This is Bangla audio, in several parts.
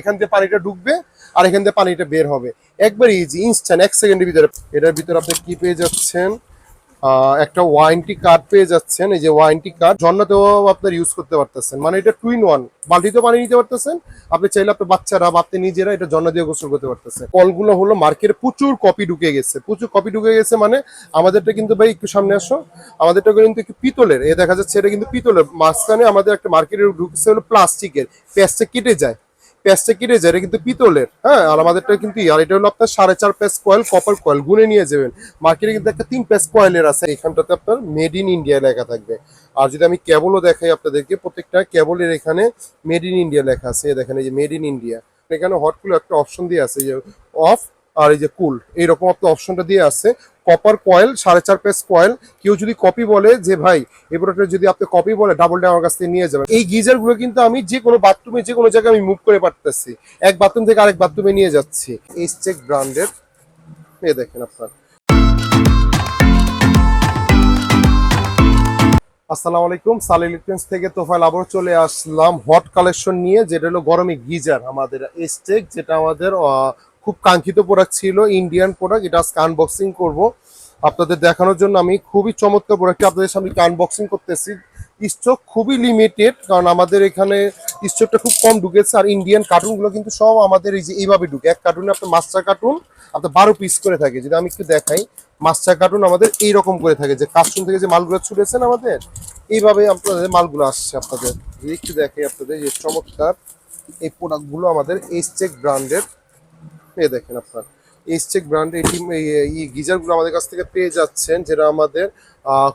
এখান থেকে পানিটা ঢুকবে আর এখান থেকে পানিটা বের হবে। একবার ইজি ইনস্ট্যান্ট এক সেকেন্ডের ভিতরে। এটার ভিতরে আপনি কি পেয়ে যাচ্ছেন? একটা ওয়ারেন্টি কার্ড পেয়ে যাচ্ছেন। এই যে ওয়ারেন্টি কার্ড জন্নাতেও আপনার ইউজ করতে পারতেছেন। মানে এটা টুইন ওয়ান বালতিতেও পানি নিতে পারতেছেন। আপনি চাইলে আপনার বাচ্চারা বা আপনি নিজেরা এটা জন্না দিয়ে গোসল করতে পারতেছেন। কলগুলো হলো মার্কেটে প্রচুর কপি ঢুকে গেছে। প্রচুর কপি ঢুকে গেছে মানে আমাদেরটা কিন্তু ভাই একটু সামনে আসো। আমাদেরটা কিন্তু একটু পিতলের। এ দেখা যাচ্ছে এটা কিন্তু পিতলের। মাঝখানে আমাদের একটা মার্কেটে ঢুকছে হলো প্লাস্টিকের প্যাঁচটা কেটে যায়। প্যাচটা কেটে যায় এটা কিন্তু পিতলের হ্যাঁ? আর আমাদেরটা কিন্তু আর এটা হলো আপনার সাড়ে চার প্যাচ কয়েল কপার কয়েল, গুনে নিয়ে যাবেন। মার্কেটে কিন্তু একটা তিন প্যাচ কয়েলের আছে এখানটাতে আপনার মেড ইন ইন্ডিয়া লেখা থাকবে। আর যদি আমি কেবলও দেখাই আপনাদেরকে, প্রত্যেকটা কেবলের এখানে মেড ইন ইন্ডিয়া লেখা আছে দেখেন এই যে মেড ইন ইন্ডিয়া এখানে হট একটা অপশন দিয়ে আছে যে অফ আর এই যে কুল, এইরকম আপনার অপশনটা দিয়ে আছে। কপার কয়েল সাড়ে চার পেস কয়েল কেউ যদি কপি বলে যে, ভাই, এই প্রোডাক্টের যদি আপনি কপি বলে ডাবল ডাবলটা আমার কাছ থেকে, নিয়ে যাবেন। এই গিজারগুলো কিন্তু আমি যে কোনো বাথরুমে যে কোনো জায়গায় আমি মুভ করে পারতেছি। এক বাথরুম থেকে আরেক বাথরুমে নিয়ে যাচ্ছি। এই চেক ব্র্যান্ডের এ দেখেন আপনার। আসসালামু আলাইকুম সাল ইলেকট্রনিক্স থেকে তোফাইল আবার চলে আসলাম। হট কালেকশন নিয়ে, যেটা হলো গরমে গিজার আমাদের এস্টেক যেটা আমাদের খুব কাঙ্ক্ষিত প্রোডাক্ট ছিল ইন্ডিয়ান প্রোডাক্ট এটা আজকে আনবক্সিং করব। আপনাদের দেখানোর জন্য আমি খুবই চমৎকার প্রোডাক্ট আপনাদের সামনে আনবক্সিং করতেছি। স্টক খুবই লিমিটেড কারণ আমাদের এখানে স্টকটা খুব কম ঢুকেছে, আর ইন্ডিয়ান কার্টুনগুলো কিন্তু সব আমাদের এই যে এইভাবে ঢুকে। এক কার্টুনে আপনার মাস্টার কার্টুন আপনার বারো পিস করে থাকে। যদি আমি একটু দেখাই মাস্টার কার্টুন আমাদের এইরকম করে থাকে, যে কাস্টম থেকে যে মালগুলো ছুটেছেন আমাদের, এইভাবে আপনাদের মালগুলো আসছে আপনাদের। একটু দেখাই আপনাদের, যে চমৎকার এই প্রোডাক্টগুলো আমাদের এসচেক ব্র্যান্ডের পেয়ে দেখেন আপনার। এসচেক ব্র্যান্ড এই এই গিজারগুলো আমাদের কাছ থেকে পেয়ে যাচ্ছেন, যেটা আমাদের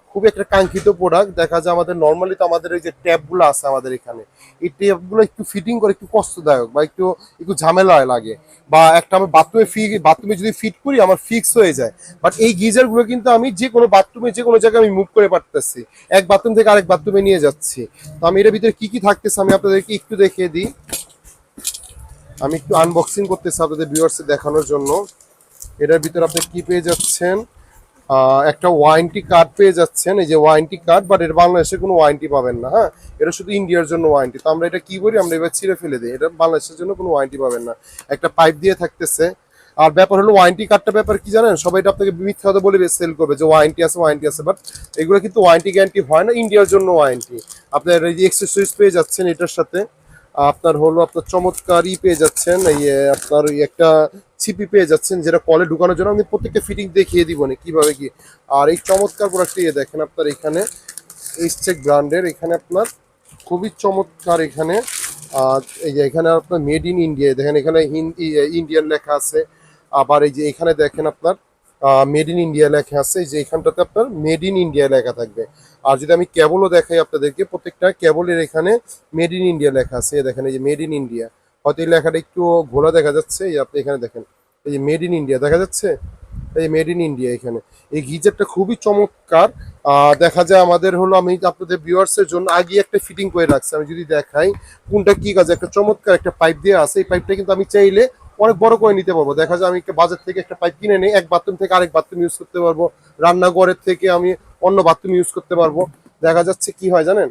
খুবই একটা কাঙ্ক্ষিত প্রোডাক্ট দেখা যায় আমাদের নর্মালি তো আমাদের এই যে ট্যাপগুলো আছে আমাদের এখানে। এই ট্যাপগুলো একটু ফিটিং করে, একটু কষ্টদায়ক বা একটু একটু ঝামেলা লাগে। বা একটা আমি বাথরুমে ফি বাথরুমে যদি ফিট করি, আমার ফিক্স হয়ে যায়। বাট এই গিজারগুলো কিন্তু আমি যে কোনো বাথরুমে যে কোনো জায়গায় আমি মুভ করে পারতেছি। এক বাথরুম থেকে আরেক বাথরুমে নিয়ে যাচ্ছি। তো আমি এটার ভিতরে কি কি থাকতেছে আমি আপনাদেরকে একটু দেখিয়ে দিই। আমি একটু আনবক্সিং করতেছি আপনাদের ভিউয়ার্সে দেখানোর জন্য। এটার ভিতরে আপনি কি পেয়ে যাচ্ছেন? একটা ওয়ারেন্টি কার্ড পেয়ে যাচ্ছেন। এই যে ওয়ারেন্টি কার্ড বাট এর বাংলাদেশে কোনো ওয়ারেন্টি পাবেন না হ্যাঁ? এটা শুধু ইন্ডিয়ার জন্য ওয়ারেন্টি তো আমরা এটা কি করি? আমরা এবার ছিঁড়ে ফেলে দিই। এটা বাংলাদেশের জন্য কোনো ওয়ারেন্টি পাবেন না। একটা পাইপ দিয়ে থাকতেছে। আর ব্যাপার হলো ওয়ারেন্টি কার্ডটা ব্যাপার কি জানেন? সবাই এটা আপনাকে মিথ্যা বলে সেল করবে যে ওয়ারেন্টি আছে ওয়ারেন্টি আছে বাট এগুলো কিন্তু ওয়ারেন্টি গ্যারান্টি হয় না। ইন্ডিয়ার জন্য ওয়ারেন্টি আপনার এই যে এক্সেসরিজ পেয়ে যাচ্ছেন এটার সাথে। আপনার হলো আপনার চমৎকারই পেয়ে যাচ্ছেন, এই আপনার একটা ছিপি পেয়ে যাচ্ছেন যেটা কলে ঢুকানোর জন্য। আমি প্রত্যেকটা ফিটিং দেখিয়ে দিব না কীভাবে কি। আর এই চমৎকার প্রোডাক্টটি দেখেন আপনার এখানে এইচটেক ব্র্যান্ডের এখানে আপনার খুবই চমৎকার এখানে। আর এই যে এখানে আপনার মেড ইন ইন্ডিয়া দেখেন এখানে হিন্দি ইন্ডিয়ান লেখা আছে। আবার এই যে এখানে দেখেন আপনার মেড ইন ইন্ডিয়া লেখা আছে যে এখানটাতে আপনার মেড ইন ইন্ডিয়া লেখা থাকবে। আর যদি আমি কেবলও দেখাই আপনাদেরকে, প্রত্যেকটা কেবলের এখানে মেড ইন ইন্ডিয়া লেখা আছে। দেখেন, এই যে মেড ইন ইন্ডিয়া হয়তো এই লেখাটা একটু ঘোলা দেখা যাচ্ছে, এই আপনি এখানে দেখেন, এই যে মেড ইন ইন্ডিয়া দেখা যাচ্ছে? এই মেড ইন ইন্ডিয়া এখানে। এই গিজারটা খুবই চমৎকার। দেখা যায় আমাদের হলো, আমি আপনাদের ভিউয়ার্সের জন্য আগে একটা ফিটিং করে রাখছি। আমি যদি দেখাই, কোনটা কি কাজ একটা চমৎকার একটা পাইপ দিয়ে আছে। এই পাইপটা কিন্তু আমি চাইলে অনেক বড় করে নিতে পারব। দেখা যায় আমি বাজার থেকে একটা পাইপ কিনে নিই এক বাথরুম থেকে আরেক বাথরুম ইউজ করতে পারব। রান্নাঘরের থেকে আমি অন্য বাথরুম ইউজ করতে পারব। দেখা যাচ্ছে কি হয় জানেন?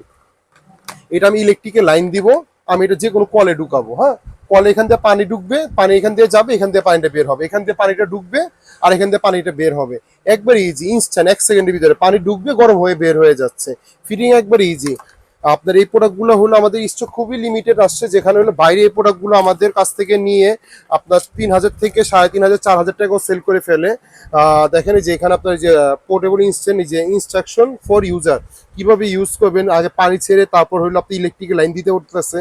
এটা আমি ইলেকট্রিকের লাইন দিব, আমি এটা যে কোনো কলে ঢুকাবো হ্যাঁ? কলে এখান থেকে পানি ঢুকবে, পানি এখান দিয়ে যাবে, এখান থেকে পানিটা বের হবে। এখান থেকে পানিটা ঢুকবে আর এখান থেকে পানিটা বের হবে। একবার ইজি ইনস্ট্যান্ট এক সেকেন্ডের ভিতরে পানি ঢুকবে, গরম হয়ে বের হয়ে যাচ্ছে। ফিটিং একবার ইজি আপনার এই প্রোডাক্টগুলো হলো আমাদের স্টক খুবই লিমিটেড আসছে, যেখানে হলো বাইরে এই প্রোডাক্টগুলো আমাদের কাছ থেকে নিয়ে আপনার তিন হাজার থেকে সাড়ে তিন হাজার চার হাজার টাকাও সেল করে ফেলে। দেখেন যে এখানে আপনার যে পোর্টেবল ইনস্ট্যান্ট যে ইনস্ট্রাকশন ফর ইউজার কীভাবে ইউজ করবেন, আগে পানি ছেড়ে তারপর হলো আপনি ইলেকট্রিক লাইন দিতে উঠতেছে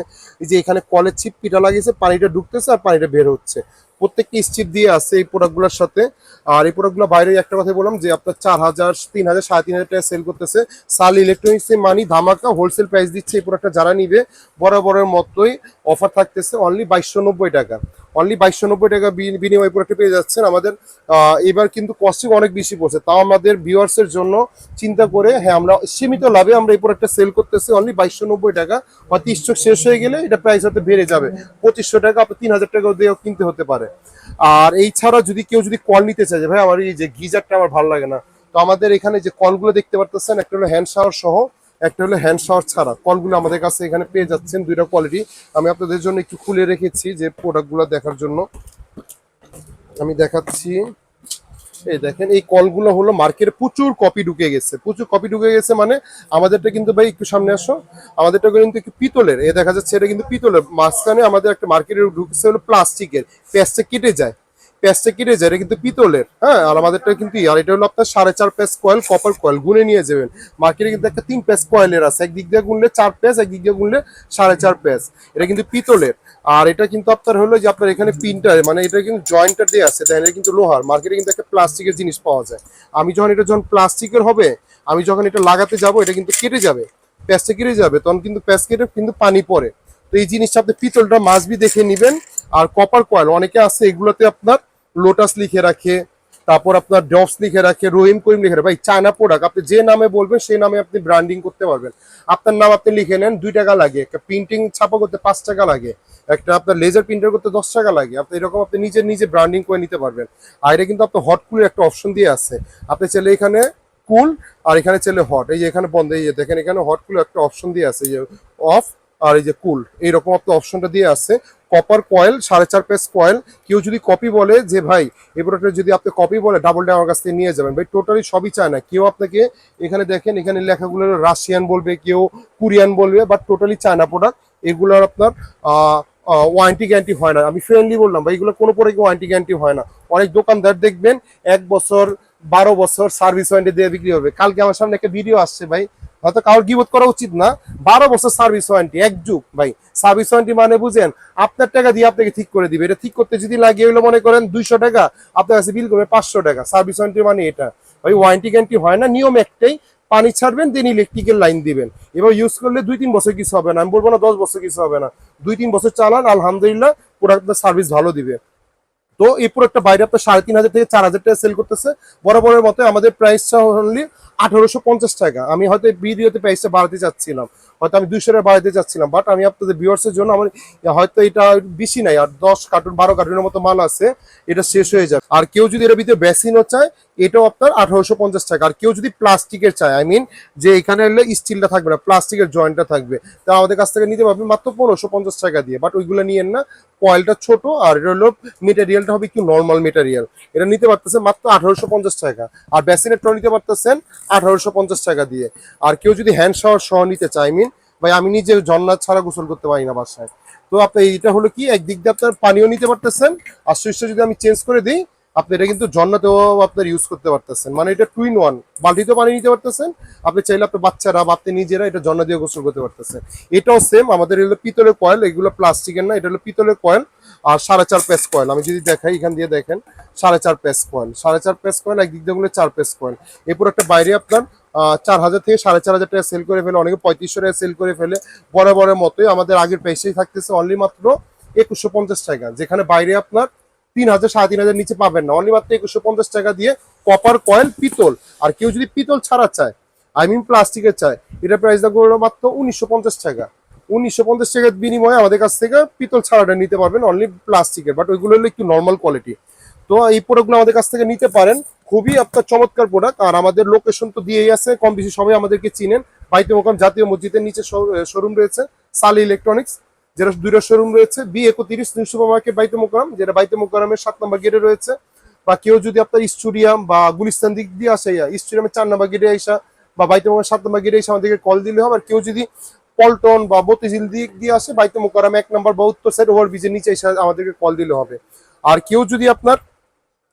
যে এখানে কলের ছিপ পিটা লাগিয়েছে, পানিটা ঢুকতেছে আর পানিটা বের হচ্ছে। প্রত্যেকটি স্টিপ দিয়ে আছে এই প্রোডাক্টগুলোর সাথে। আর এই প্রোডাক্টগুলো বাইরে একটা কথা বললাম যে, আপনার চার হাজার, তিন হাজার, সাড়ে তিন হাজার সেল করতেছে। সাল ইলেকট্রনিক্স মানি ধামাকা হোলসেল প্রাইস দিচ্ছে এই প্রোডাক্টটা যারা নিবে। বরাবরের মতোই অফার থাকতেছে অনলি বাইশশো নব্বই টাকা। অনলি বাইশশো নব্বই টাকা বিন- বিনিময় প্রোডাক্টে পেয়ে যাচ্ছেন আমাদের এবার কিন্তু কস্টিং অনেক বেশি পড়ছে। তাও আমাদের ভিউয়ার্সের জন্য চিন্তা করে হ্যাঁ আমরা সীমিত লাভে আমরা এই প্রোডাক্টটা সেল করতেছি অনলি বাইশশো নব্বই টাকা। হয়তো স্টক শেষ হয়ে গেলে এটা প্রাইস হয়তো বেড়ে যাবে। পঁচিশশো টাকা আপনার তিন হাজার টাকা দিয়েও কিনতে হতে পারে। আর এই ছাড়া যদি কেউ যদি কল নিতে চায় যে, ভাই, আমার এই যে গিজারটা আমার ভালো লাগে না। তো আমাদের এখানে যে কলগুলো দেখতে পারতেছেন, একটা হলো হ্যান্ড শাওয়ার সহ একটা হলো হ্যান্ড শাওয়ার ছাড়া। কলগুলো আমাদের কাছে এখানে পেয়ে যাচ্ছেন, দুইটা কোয়ালিটি আমি আপনাদের জন্য একটু খুলে রেখেছি যে প্রোডাক্টগুলো দেখার জন্য। আমি দেখাচ্ছি। এই দেখেন, এই কলগুলো হলো মার্কেটে প্রচুর কপি ঢুকে গেছে। প্রচুর কপি ঢুকে গেছে মানে আমাদেরটা কিন্তু ভাই একটু সামনে আসো। আমাদেরটা কিন্তু একটু পিতলের। এ দেখা যাচ্ছে এটা কিন্তু পিতলের। মাঝখানে আমাদের একটা মার্কেটে ঢুকছে হলো প্লাস্টিকের প্যাচটা কেটে যায়। প্যাচটা কেটে যায় এটা কিন্তু পিতলের হ্যাঁ? আর আমাদেরটা কিন্তু আর এটা হলো আপনার সাড়ে চার প্যাচ কয়েল কপার কয়েল গুনে নিয়ে যাবেন। মার্কেটে কিন্তু একটা তিন প্যাচ কয়েলের আছে, একদিক দিয়ে গুনলে চার প্যাচ, একদিক দিয়ে গুনলে সাড়ে চার প্যাচ। এটা কিন্তু পিতলের। আর এটা কিন্তু আপনার হলো যে আপনার এখানে পিনটার মানে এটা কিন্তু জয়েন্টার দিয়ে আছে তাই এটা কিন্তু লোহার। মার্কেটে কিন্তু একটা প্লাস্টিকের জিনিস পাওয়া যায়। আমি যখন এটা যখন প্লাস্টিকের হবে, আমি যখন এটা লাগাতে যাব, এটা কিন্তু কেটে যাবে। প্যাচটা কেটে যাবে, তখন কিন্তু প্যাচ কেটে কিন্তু পানি পড়ে। তো এই জিনিসটা আপনি পিতলটা মাছবি দেখে নেবেন। আর কপার কয়েল, অনেকে আছে এগুলোতে আপনার লোটাস লিখে রাখে, তারপর আপনার ডপস লিখে রাখে রহিম করিম লিখে রাখে। ভাই চায়না প্রোডাক্ট আপনি যে নামে বলবেন, সেই নামে আপনি ব্র্যান্ডিং করতে পারবেন। আপনার নাম আপনি লিখে নেন, দুই টাকা লাগে। একটা প্রিন্টিং ছাপা করতে পাঁচ টাকা লাগে। একটা আপনার লেজার প্রিন্টার করতে দশ টাকা লাগে। আপনি এরকম আপনি নিজে নিজে ব্র্যান্ডিং করে নিতে পারবেন। আর এটা কিন্তু আপনার হট কুলের একটা অপশন দিয়ে আছে। আপনি চাইলে এখানে কুল আর এখানে চাইলে হট এই যে এখানে বন্ধ, এই যে দেখেন এখানে হট কুলের একটা অপশন দিয়ে আছে। যে অফ আর এই যে কুল, এইরকম আপনার অপশনটা দিয়ে আছে। কপার কয়েল সাড়ে চার পেস কয়েল কেউ যদি কপি বলে যে, ভাই, এই প্রোডাক্টের যদি আপনি কপি বলে ডাবলটা আমার কাছ থেকে নিয়ে যাবেন। ভাই টোটালি সবই চায় না। কেউ আপনাকে এখানে দেখেন, এখানে লেখাগুলো রাশিয়ান বলবে, কেউ কোরিয়ান বলবে বাট টোটালি চায়না প্রোডাক্ট এগুলোর আপনার ওয়ারেন্টি গ্যারান্টি হয় না। আমি ফ্রেন্ডলি বললাম, ভাই, এগুলো কোনো প্রোডাক্ট ওয়ারেন্টি গ্যারান্টি হয় না। অনেক দোকানদার দেখবেন, এক বছর, বারো বছর সার্ভিস ওয়ারেন্টি দিয়ে বিক্রি হবে। কালকে আমার সামনে একটা ভিডিও আসছে, ভাই। হয়তো কারোর গিবোধ করা উচিত না। বারো বছর সার্ভিস ওয়ারেন্টি এক যুগ, ভাই। সার্ভিস ওয়ারেন্টি মানে বুঝেন, আপনার টাকা দিয়ে আপনাকে ঠিক করে দিবে। এটা ঠিক করতে যদি লাগে হলো মনে করেন দুইশো টাকা, আপনার কাছে বিল করবে পাঁচশো টাকা। সার্ভিস ওয়ারেন্টি মানে এটা। ভাই ওয়ারেন্টি গ্যারান্টি হয় না, নিয়ম একটাই, পানি ছাড়বেন দেন ইলেকট্রিক্যাল লাইন দিবেন। এবার ইউজ করলে দুই তিন বছর কিছু হবে না। আমি বলব না দশ বছর কিছু হবে না। দুই তিন বছর চালান, আলহামদুলিল্লাহ প্রোডাক্টের সার্ভিস ভালো দিবে। তো এই প্রোডাক্টটা বাইরে আপনার সাড়ে তিন হাজার থেকে চার হাজার টাকা সেল করতেছে। বরাবরের মতো আমাদের প্রাইসটা অনলি আঠারোশো পঞ্চাশ টাকা। আমি হয়তো ভিডিওতে প্রাইসটা বাড়াতে চাচ্ছিলাম। হয়তো আমি দুইশো টাকা বাড়াতে চাচ্ছিলাম বাট আমি আপনাদের ভিউয়ার্সের জন্য আমার হয়তো এটা বেশি নাই, আর দশ কার্টুন বারো কার্টুনের মতো মাল আছে, এটা শেষ হয়ে যাবে। আর কেউ যদি এর ভিতরে বেসিনও চায় এটাও আপনার আঠারোশো পঞ্চাশ টাকা। আর কেউ যদি প্লাস্টিকের চায় আই মিন যে এখানে হলে স্টিলটা থাকবে না, প্লাস্টিকের জয়েন্টটা থাকবে, তা আমাদের কাছ থেকে নিতে পারবেন মাত্র পনেরোশো পঞ্চাশ টাকা দিয়ে। বাট ওইগুলো নিয়েন না কয়েলটা ছোট, আর এটা হলো মেটেরিয়ালটা হবে একটু নর্মাল মেটেরিয়াল এটা নিতে পারতেছেন মাত্র আঠারোশো পঞ্চাশ টাকা। আর বেসিনেরটাও নিতে পারতেছেন আঠারোশো পঞ্চাশ টাকা দিয়ে। আর কেউ যদি হ্যান্ড শাওয়ার সহ নিতে চায় মিন ভাই, আমি নিজে জন্নাথ ছাড়া গোসল করতে পারি না বাসায়। তো আপনার এটা হলো কি, একদিক দিয়ে আপনার পানিও নিতে পারতেছেন। আর সুইচটা যদি আমি চেঞ্জ করে দিই আপনি এটা কিন্তু জন্নাতেও আপনার ইউজ করতে পারতেছেন। মানে এটা টু ইন ওয়ান বালতিতেও পানি নিতে পারতেছেন, আপনি চাইলে আপনার বাচ্চারা বা আপনি নিজেরা এটা জন্না দিয়ে গোসল করতে পারতেছেন। এটাও সেম আমাদের হলো পিতলের কয়েল এগুলো প্লাস্টিকের না, এটা হলো পিতলের কয়েল আর সাড়ে চার পেস কয়েল আমি যদি দেখাই, এখান দিয়ে দেখেন, সাড়ে চার পেস কয়েল সাড়ে চার পেস কয়েল একদিক দিয়ে চার পেস কয়েল এরপর একটা বাইরে আপনার চার হাজার থেকে সাড়ে চার হাজার টাকা সেল করে ফেলে, অনেকে পঁয়ত্রিশশো টাকা সেল করে ফেলে। বরাবরের মতোই আমাদের আগের পেসেই থাকতেছে অনলি মাত্র একুশশো পঞ্চাশ টাকা। যেখানে বাইরে আপনার তিন হাজার সাড়ে তিন হাজার নিচে পাবেন না। অনলি মাত্র একুশশো পঞ্চাশ টাকা দিয়ে কপার কয়েল পিতল। আর কেউ যদি পিতল ছাড়া চায় আই মিন প্লাস্টিকের চায়, এটা প্রাইস দাম মাত্র উনিশশো পঞ্চাশ টাকা। উনিশশো পঞ্চাশ টাকার বিনিময়ে আমাদের কাছ থেকে পিতল ছাড়াটা নিতে পারবেন অনলি প্লাস্টিকের বাট ওইগুলো হলো একটু নর্মাল কোয়ালিটি তো এই প্রোডাক্টগুলো আমাদের কাছ থেকে নিতে পারেন। খুবই আপনার চমৎকার প্রোডাক্ট আর আমাদের লোকেশন তো দিয়েই আছে কম বেশি সবাই আমাদেরকে চিনেন। বাইতে মোকাম জাতীয় মসজিদের নিচে শোরুম রয়েছে, সালি ইলেকট্রনিক্স যেটা দুইটা শোরুম রয়েছে বি একত্রিশ নিউ মার্কেট বাইতে মোকাম যেটা বাইতে মোকামের সাত নম্বর গেটে রয়েছে। বা কেউ যদি আপনার স্টুডিয়াম বা গুলিস্তান দিক দিয়ে আসে স্টুডিয়ামের চার নম্বর গেটে আসা বা বাইতে মোকাম সাত নম্বর গেটে এসে আমাদেরকে কল দিলে হবে। আর কেউ যদি পল্টন বা মতিঝিল দিক দিয়ে আসে বাইতে মোকারাম এক নম্বর বা উত্তর সাইড ওভার ব্রিজের নিচে এসে আমাদেরকে কল দিলে হবে। আর কেউ যদি আপনার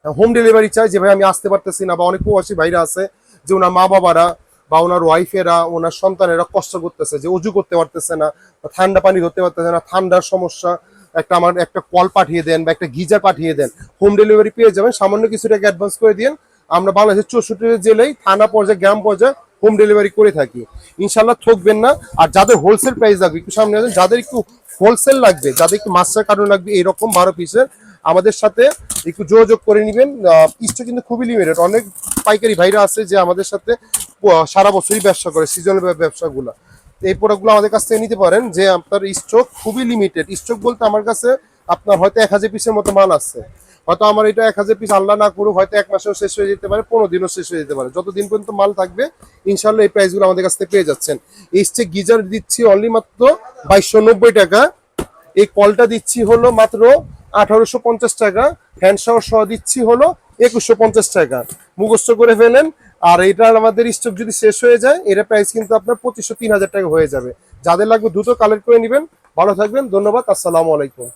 হোম ডেলিভারি চায় যে, ভাই, আমি আসতে পারতেছি না বা অনেক প্রবাসী ভাইরা আছে, যে ওনার মা বাবারা বা ওনার ওয়াইফেরা ওনার সন্তানেরা কষ্ট করতেছে যে অজু করতে পারতেছে না ঠান্ডা পানি ধরতে পারতেছে না, ঠান্ডার সমস্যা, একটা আমার, একটা কল পাঠিয়ে দেন বা একটা গিজার পাঠিয়ে দেন হোম ডেলিভারি পেয়ে যাবেন, সামান্য কিছু টাকা অ্যাডভান্স করে দিন আমরা বাংলাদেশের চৌষট্টি জেলায়, থানা পর্যায়ে, গ্রাম পর্যায়ে হোম ডেলিভারি করে থাকি। ইনশাল্লাহ ঠকবেন না। আর যাদের হোলসেল প্রাইস লাগবে, একটু সামনে আসেন, যাদের একটু হোলসেল লাগবে, যাদের একটু মাস্টার কার্টুন লাগবে, এরকম বারো পিসের আমাদের সাথে একটু যোগাযোগ করে নেবেন। পিসটা কিন্তু খুবই লিমিটেড অনেক পাইকারি ভাইরা আছে যে আমাদের সাথে সারা বছরই ব্যবসা করে সিজনাল ব্যবসাগুলো। এই প্রোডাক্টগুলো আমাদের কাছ থেকে নিতে পারেন যে আপনার স্টক খুবই লিমিটেড স্টক বলতে আমার কাছে আপনার হয়তো এক হাজার পিসের মতো মাল আছে। হয়তো আমার এটা এক হাজার পিস আল্লাহ না করুক, হয়তো এক মাসেও শেষ হয়ে যেতে পারে, পনেরো দিনও শেষ হয়ে যেতে পারে। যতদিন পর্যন্ত মাল থাকবে ইনশাল্লাহ এই প্রাইসগুলো আমাদের কাছ থেকে পেয়ে যাচ্ছেন। এই হচ্ছে গিজার দিচ্ছি অনলি মাত্র বাইশশো টাকা। এই কলটা দিচ্ছি হলো মাত্র আঠারোশো পঞ্চাশ টাকা। হ্যান্ড শাওয়ার সহ দিচ্ছি হলো একুশশো পঞ্চাশ টাকা। মুখস্থ করে ফেলেন। আর এটা আমাদের স্টক যদি শেষ হয়ে যায়, এটা প্রাইস কিন্তু আপনার পঁচিশশো তিন হাজার টাকা হয়ে যাবে। যাদের লাগবে দ্রুত কালেক্ট করে নেবেন। ভালো থাকবেন। ধন্যবাদ। আসসালামু আলাইকুম।